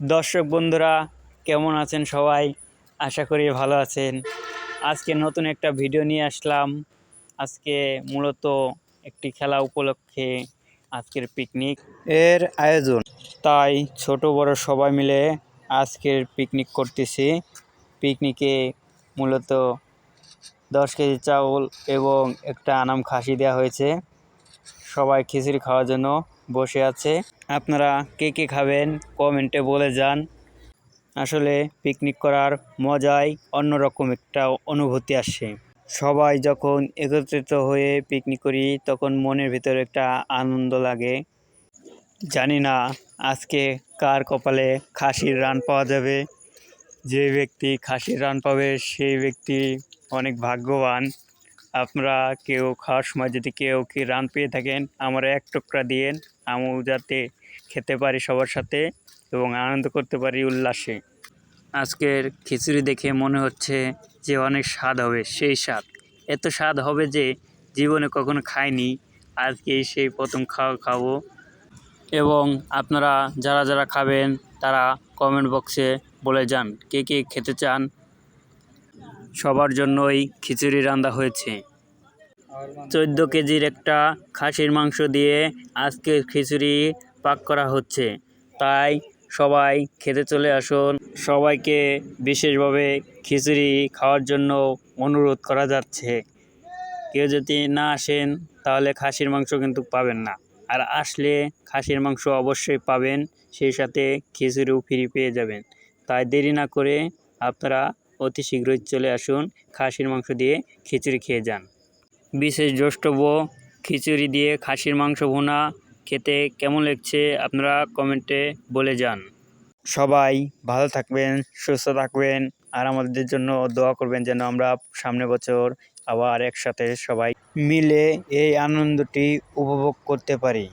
দর্শক বন্ধুরা কেমন আছেন সবাই? আশা করি ভালো আছেন। আজকে নতুন একটা ভিডিও নিয়ে আসলাম। আজকে মূলত একটি খেলা উপলক্ষে আজকের পিকনিক। এর আয়োজন। তাই ছোট বড় সবাই মিলে আজকের পিকনিক করতেছি। পিকনিকে মূলত দশ কেজি চাউল এবং একটা আনাম খাসি দেওয়া হয়েছে। সবাই খিচুড়ি খাওয়ার জন্য বসে আছে। আপনারা কে কে খাবেন? কমেন্টে বলে যান। আসলে পিকনিক করার মজাই অন্যরকম একটা অনুভূতি আসে। সবাই যখন একত্রিত হয়ে পিকনিক করি, তখন মনের ভিতরে একটা আনন্দ লাগে। জানি না আজকে কার কপালে খাসির রান পাওয়া যাবে। যে ব্যক্তি খাসির রান পাবে, সেই ব্যক্তি অনেক ভাগ্যবান। আপনারা কেউ খাওয়ার সময় যদি কেউ কি রান পেয়ে থাকেন, আমার এক টুকরা দিয়েন। আমিও যাতে খেতে পারি সবার সাথে এবং আনন্দ করতে পারি উল্লাসে। আজকের খিচুড়ি দেখে মনে হচ্ছে যে অনেক স্বাদ হবে, সেই স্বাদ। এত স্বাদ হবে যে জীবনে কখনো খাইনি। আজকে সেই প্রথম খাওয়া খাব। এবং আপনারা যারা যারা খাবেন, তারা কমেন্ট বক্সে বলে যান, কে কে খেতে চান। সবার জন্যই খিচুড়ি রান্না হয়েছে। চোদ্দ কেজির একটা খাসির মাংস দিয়ে আজকে খিচুড়ি পাক করা হচ্ছে। তাই সবাই খেতে চলে আসুন। সবাইকে বিশেষভাবে খিচুড়ি খাওয়ার জন্য অনুরোধ করা যাচ্ছে। কেউ যদি না আসেন, তাহলে খাসির মাংস কিন্তু পাবেন না। আর আসলে খাসির মাংস অবশ্যই পাবেন, সেই সাথে খিচুড়িও ফ্রি পেয়ে যাবেন। তাই দেরি না করে আপনারা অতি শীঘ্রই চলে আসুন খাসির মাংস দিয়ে খিচুড়ি খেয়ে যান। বিশেষ দ্রষ্টব্য, খিচুড়ি দিয়ে খাসির মাংস ভুনা খেতে কেমন লাগছে আপনারা কমেন্টে বলে যান। সবাই ভালো থাকবেন, সুস্থ থাকবেন, আর আমাদের জন্য দোয়া করবেন যেন আমরা সামনে বছর আবার একসাথে সবাই মিলে এই আনন্দটি উপভোগ করতে পারি।